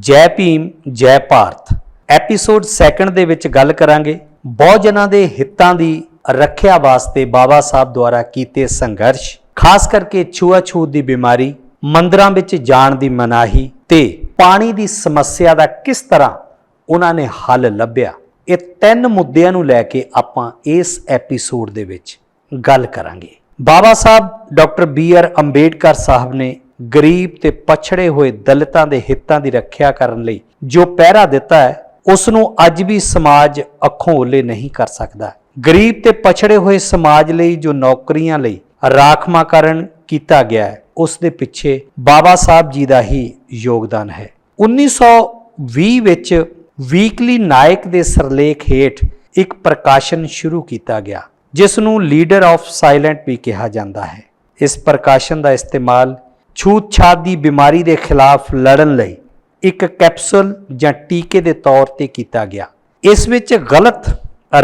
ਜੈ ਭੀਮ, ਜੈ ਭਾਰਤ। ਐਪੀਸੋਡ 2 ਦੇ ਵਿੱਚ ਗੱਲ ਕਰਾਂਗੇ ਬਹੁਜਨਾਂ ਦੇ ਹਿੱਤਾਂ ਦੀ ਰੱਖਿਆ ਵਾਸਤੇ ਬਾਬਾ ਸਾਹਿਬ ਦੁਆਰਾ ਕੀਤੇ ਸੰਘਰਸ਼, ਖਾਸ ਕਰਕੇ ਛੂਆ-ਛੂਤ ਦੀ ਬਿਮਾਰੀ, ਮੰਦਰਾਂ ਵਿੱਚ ਜਾਣ ਦੀ ਮਨਾਹੀ ਤੇ ਪਾਣੀ ਦੀ ਸਮੱਸਿਆ ਦਾ ਕਿਸ ਤਰ੍ਹਾਂ ਉਹਨਾਂ ਨੇ ਹੱਲ ਲੱਭਿਆ। ਇਹ ਤਿੰਨ ਮੁੱਦਿਆਂ ਨੂੰ ਲੈ ਕੇ ਆਪਾਂ ਇਸ ਐਪੀਸੋਡ ਦੇ ਵਿੱਚ ਗੱਲ ਕਰਾਂਗੇ। Baba Sahib, doctor B R Ambedkar Sahib ਨੇ ਗਰੀਬ ਤੇ ਪਛੜੇ ਹੋਏ ਦਲਿਤਾਂ ਦੇ ਹਿੱਤਾਂ ਦੀ ਰੱਖਿਆ ਕਰਨ ਲਈ ਜੋ ਪਹਿਰਾ ਦਿੱਤਾ ਹੈ ਉਸ ਨੂੰ ਅੱਜ ਵੀ ਸਮਾਜ ਅੱਖੋਂ ਓਲੇ ਨਹੀਂ ਕਰ ਸਕਦਾ। ਗਰੀਬ ਤੇ ਪਛੜੇ ਹੋਏ ਸਮਾਜ ਲਈ ਜੋ ਨੌਕਰੀਆਂ ਲਈ ਰਾਖਵਾਂਕਰਨ ਕੀਤਾ ਗਿਆ ਹੈ, ਉਸ ਦੇ ਪਿੱਛੇ ਬਾਬਾ ਸਾਹਿਬ ਜੀ ਦਾ ਹੀ ਯੋਗਦਾਨ ਹੈ। 1920 ਵਿੱਚ ਵੀਕਲੀ ਨਾਇਕ ਦੇ ਸਰਲੇਖ ਹੇਠ ਇੱਕ ਪ੍ਰਕਾਸ਼ਨ ਸ਼ੁਰੂ ਕੀਤਾ ਗਿਆ ਜਿਸ ਨੂੰ ਲੀਡਰ ਆਫ ਸਾਇਲੈਂਟ ਵੀ ਕਿਹਾ ਜਾਂਦਾ ਹੈ। ਇਸ ਪ੍ਰਕਾਸ਼ਨ ਦਾ ਇਸਤੇਮਾਲ ਛੂਤ-ਛਾਤ ਦੀ ਬਿਮਾਰੀ ਦੇ ਖਿਲਾਫ ਲੜਨ ਲਈ ਇੱਕ ਕੈਪਸੂਲ ਜਾਂ ਟੀਕੇ ਦੇ ਤੌਰ ਤੇ ਕੀਤਾ ਗਿਆ। ਇਸ ਵਿੱਚ ਗਲਤ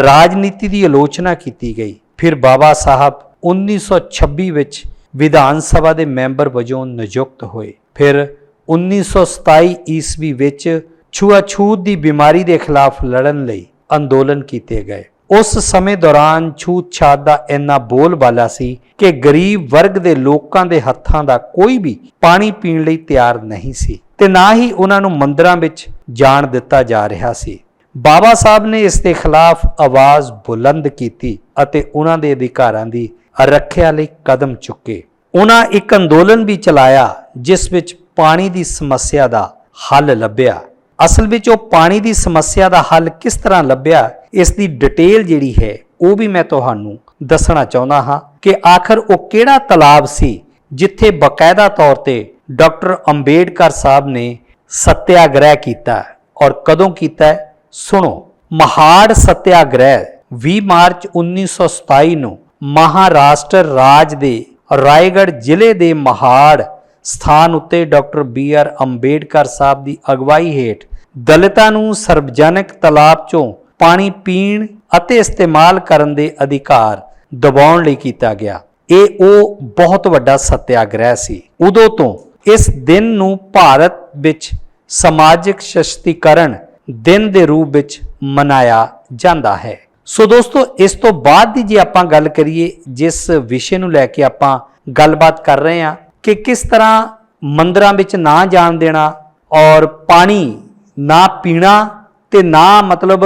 ਰਾਜਨੀਤੀ ਦੀ ਆਲੋਚਨਾ ਕੀਤੀ ਗਈ। ਫਿਰ ਬਾਬਾ ਸਾਹਿਬ 1926 ਵਿੱਚ ਵਿਧਾਨ ਸਭਾ ਦੇ ਮੈਂਬਰ ਵਜੋਂ ਨਿਯੁਕਤ ਹੋਏ। ਫਿਰ 1927 ਈਸਵੀ ਵਿੱਚ ਛੂਆ-ਛੂਤ ਦੀ ਬਿਮਾਰੀ ਦੇ ਖਿਲਾਫ ਲੜਨ ਲਈ ਅੰਦੋਲਨ ਕੀਤੇ ਗਏ। ਉਸ ਸਮੇਂ ਦੌਰਾਨ ਛੂਤ-ਛਾਤ ਦਾ ਇੰਨਾ ਬੋਲਬਾਲਾ ਸੀ ਕਿ ਗਰੀਬ ਵਰਗ ਦੇ ਲੋਕਾਂ ਦੇ ਹੱਥਾਂ ਦਾ ਕੋਈ ਵੀ ਪਾਣੀ ਪੀਣ ਲਈ ਤਿਆਰ ਨਹੀਂ ਸੀ ਤੇ ਨਾ ਹੀ ਉਹਨਾਂ ਨੂੰ ਮੰਦਰਾਂ ਵਿੱਚ ਜਾਣ ਦਿੱਤਾ ਜਾ ਰਿਹਾ ਸੀ। ਬਾਬਾ ਸਾਹਿਬ ਨੇ ਇਸ ਦੇ ਖਿਲਾਫ ਆਵਾਜ਼ ਬੁਲੰਦ ਕੀਤੀ ਅਤੇ ਉਹਨਾਂ ਦੇ ਅਧਿਕਾਰਾਂ ਦੀ ਰੱਖਿਆ ਲਈ ਕਦਮ ਚੁੱਕੇ। ਉਹਨਾਂ ਇੱਕ ਅੰਦੋਲਨ ਵੀ ਚਲਾਇਆ, ਜਿਸ ਵਿੱਚ ਪਾਣੀ ਦੀ ਸਮੱਸਿਆ ਦਾ ਹੱਲ ਲੱਭਿਆ। ਅਸਲ ਵਿੱਚ ਉਹ ਪਾਣੀ ਦੀ ਸਮੱਸਿਆ ਦਾ ਹੱਲ ਕਿਸ ਤਰ੍ਹਾਂ ਲੱਭਿਆ, ਇਸ ਦੀ ਡਿਟੇਲ ਜਿਹੜੀ ਹੈ, ਉਹ ਵੀ ਮੈਂ ਤੁਹਾਨੂੰ ਦੱਸਣਾ ਚਾਹੁੰਦਾ ਹਾਂ ਕਿ ਆਖਰ ਉਹ ਕਿਹੜਾ ਤਲਾਬ ਸੀ ਜਿੱਥੇ ਬਕਾਇਦਾ ਤੌਰ ਤੇ ਡਾਕਟਰ ਅੰਬੇਡਕਰ ਸਾਹਿਬ ਨੇ ਸਤਿਆਗ੍ਰਹਿ ਕੀਤਾ ਔਰ ਕਦੋਂ ਕੀਤਾ ਸੁਣੋ, ਮਹਾੜ ਸਤਿਆਗ੍ਰਹਿ 20 ਮਾਰਚ 1927 ਨੂੰ ਮਹਾਰਾਸ਼ਟਰ ਰਾਜ ਦੇ ਰਾਏਗੜ੍ਹ ਜ਼ਿਲ੍ਹੇ ਦੇ ਮਹਾੜ ਸਥਾਨ ਉੱਤੇ doctor B R Ambedkar Sahib ਦੀ ਅਗਵਾਈ ਹੇਠ ਦਲਿਤਾਂ ਨੂੰ ਸਰਵਜਨਕ ਤਲਾਬ ਚੋਂ ਪਾਣੀ ਪੀਣ ਅਤੇ ਇਸਤੇਮਾਲ ਕਰਨ ਦੇ ਅਧਿਕਾਰ ਦਬਾਉਣ ਲਈ ਕੀਤਾ ਗਿਆ। ਇਹ ਉਹ ਬਹੁਤ ਵੱਡਾ ਸਤਿਆਗ੍ਰਹਿ ਸੀ। ਉਦੋਂ ਤੋਂ ਇਸ ਦਿਨ ਨੂੰ ਭਾਰਤ ਵਿੱਚ ਸਮਾਜਿਕ ਸ਼ਕਤੀਕਰਨ ਦਿਨ ਦੇ ਰੂਪ ਵਿੱਚ ਮਨਾਇਆ ਜਾਂਦਾ ਹੈ। ਸੋ ਦੋਸਤੋ, ਇਸ ਤੋਂ ਬਾਅਦ ਦੀ ਜੇ ਆਪਾਂ ਗੱਲ ਕਰੀਏ, ਜਿਸ ਵਿਸ਼ੇ ਨੂੰ ਲੈ ਕੇ ਆਪਾਂ ਗੱਲਬਾਤ ਕਰ ਰਹੇ ਹਾਂ ਕਿ ਕਿਸ ਤਰ੍ਹਾਂ ਮੰਦਰਾਂ ਵਿੱਚ ਨਾ ਜਾਣ ਦੇਣਾ ਔਰ ਪਾਣੀ ਨਾ ਪੀਣਾ ਤੇ ਨਾ ਮਤਲਬ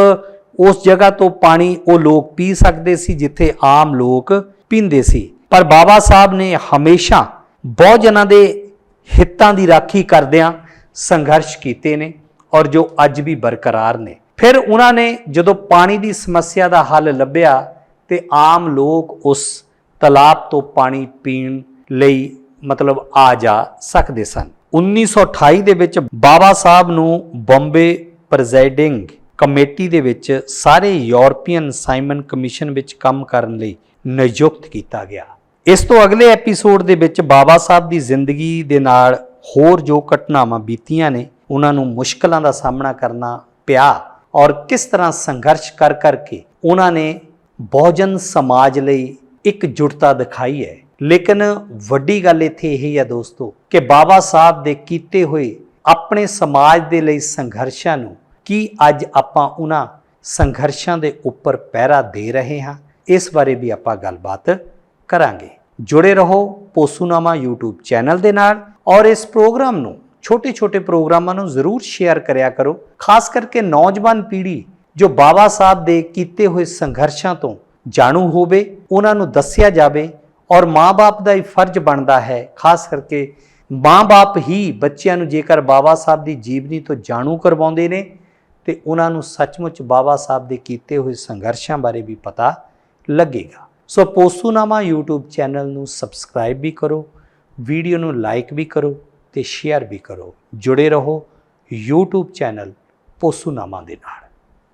ਉਸ ਜਗ੍ਹਾ ਤੋਂ ਪਾਣੀ ਉਹ ਲੋਕ ਪੀ ਸਕਦੇ ਸੀ ਜਿੱਥੇ ਆਮ ਲੋਕ ਪੀਂਦੇ ਸੀ। ਪਰ ਬਾਬਾ ਸਾਹਿਬ ਨੇ ਹਮੇਸ਼ਾ ਬਹੁਤ ਜਨਾਂ ਦੇ ਹਿੱਤਾਂ ਦੀ ਰਾਖੀ ਕਰਦਿਆਂ ਸੰਘਰਸ਼ ਕੀਤੇ ਨੇ ਔਰ ਜੋ ਅੱਜ ਵੀ ਬਰਕਰਾਰ ਨੇ। ਫਿਰ ਉਹਨਾਂ ਨੇ ਜਦੋਂ ਪਾਣੀ ਦੀ ਸਮੱਸਿਆ ਦਾ ਹੱਲ ਲੱਭਿਆ ਤੇ ਆਮ ਲੋਕ ਉਸ ਤਲਾਬ ਤੋਂ ਪਾਣੀ ਪੀਣ ਲਈ ਮਤਲਬ ਆ ਜਾ ਸਕਦੇ ਸਨ। 1928 ਦੇ ਵਿੱਚ ਬਾਬਾ ਸਾਹਿਬ ਨੂੰ ਬੰਬੇ ਪ੍ਰੈਜ਼ਾਈਡਿੰਗ ਕਮੇਟੀ ਦੇ ਵਿੱਚ ਸਾਰੇ ਯੂਰਪੀਅਨ ਸਾਈਮਨ ਕਮਿਸ਼ਨ ਵਿੱਚ ਕੰਮ ਕਰਨ ਲਈ ਨਿਯੁਕਤ ਕੀਤਾ ਗਿਆ। ਇਸ ਤੋਂ ਅਗਲੇ ਐਪੀਸੋਡ ਦੇ ਵਿੱਚ ਬਾਬਾ ਸਾਹਿਬ ਦੀ ਜ਼ਿੰਦਗੀ ਦੇ ਨਾਲ ਹੋਰ ਜੋ ਘਟਨਾਵਾਂ ਬੀਤੀਆਂ ਨੇ, ਉਹਨਾਂ ਨੂੰ ਮੁਸ਼ਕਲਾਂ ਦਾ ਸਾਹਮਣਾ ਕਰਨਾ ਪਿਆ ਔਰ ਕਿਸ ਤਰ੍ਹਾਂ ਸੰਘਰਸ਼ ਕਰ ਕਰਕੇ ਉਹਨਾਂ ਨੇ ਬਹੁਜਨ ਸਮਾਜ ਲਈ ਇੱਕ ਜੁਟਤਾ ਦਿਖਾਈ ਹੈ। ਲੇਕਿਨ ਵੱਡੀ ਗੱਲ ਇੱਥੇ ਇਹ ਹੈ ਦੋਸਤੋ ਕਿ ਬਾਬਾ ਸਾਹਿਬ ਦੇ ਕੀਤੇ ਹੋਏ ਆਪਣੇ ਸਮਾਜ ਦੇ ਲਈ ਸੰਘਰਸ਼ਾਂ ਨੂੰ ਕੀ ਅੱਜ ਆਪਾਂ ਉਹਨਾਂ ਸੰਘਰਸ਼ਾਂ ਦੇ ਉੱਪਰ ਪਹਿਰਾ ਦੇ ਰਹੇ ਹਾਂ, ਇਸ ਬਾਰੇ ਵੀ ਆਪਾਂ ਗੱਲਬਾਤ ਕਰਾਂਗੇ। ਜੁੜੇ ਰਹੋ ਪੋਸੂਨਾਮਾ YouTube ਚੈਨਲ ਦੇ ਨਾਲ ਔਰ ਇਸ ਪ੍ਰੋਗਰਾਮ ਨੂੰ ਛੋਟੇ-ਛੋਟੇ ਪ੍ਰੋਗਰਾਮਾਂ ਨੂੰ ਜ਼ਰੂਰ ਸ਼ੇਅਰ ਕਰਿਆ ਕਰੋ, ਖਾਸ ਕਰਕੇ ਨੌਜਵਾਨ ਪੀੜ੍ਹੀ ਜੋ ਬਾਬਾ ਸਾਹਿਬ ਦੇ ਕੀਤੇ ਹੋਏ ਸੰਘਰਸ਼ਾਂ ਤੋਂ ਜਾਣੂ ਹੋਵੇ, ਉਹਨਾਂ ਨੂੰ ਦੱਸਿਆ ਜਾਵੇ ਔਰ ਮਾਂ-ਬਾਪ ਦਾ ਹੀ ਫਰਜ਼ ਬਣਦਾ ਹੈ, ਖਾਸ ਕਰਕੇ ਮਾਂ-ਬਾਪ ਹੀ ਬੱਚਿਆਂ ਨੂੰ ਜੇਕਰ ਬਾਬਾ ਸਾਹਿਬ ਦੀ ਜੀਵਨੀ ਤੋਂ ਜਾਣੂ ਕਰਵਾਉਂਦੇ ਨੇ, ਤੇ ਉਹਨਾਂ ਨੂੰ ਸੱਚਮੁੱਚ ਬਾਬਾ ਸਾਹਿਬ ਦੇ ਕੀਤੇ ਹੋਏ ਸੰਘਰਸ਼ਾਂ ਬਾਰੇ ਵੀ ਪਤਾ ਲੱਗੇਗਾ। ਸੋ ਪੋਸੂਨਾਮਾ YouTube ਚੈਨਲ ਨੂੰ ਸਬਸਕ੍ਰਾਈਬ ਵੀ ਕਰੋ, ਵੀਡੀਓ ਨੂੰ ਲਾਈਕ ਵੀ ਕਰੋ ਤੇ ਸ਼ੇਅਰ ਵੀ ਕਰੋ। ਜੁੜੇ ਰਹੋ YouTube ਚੈਨਲ ਪੋਸੂਨਾਮਾ ਦੇ ਨਾਲ।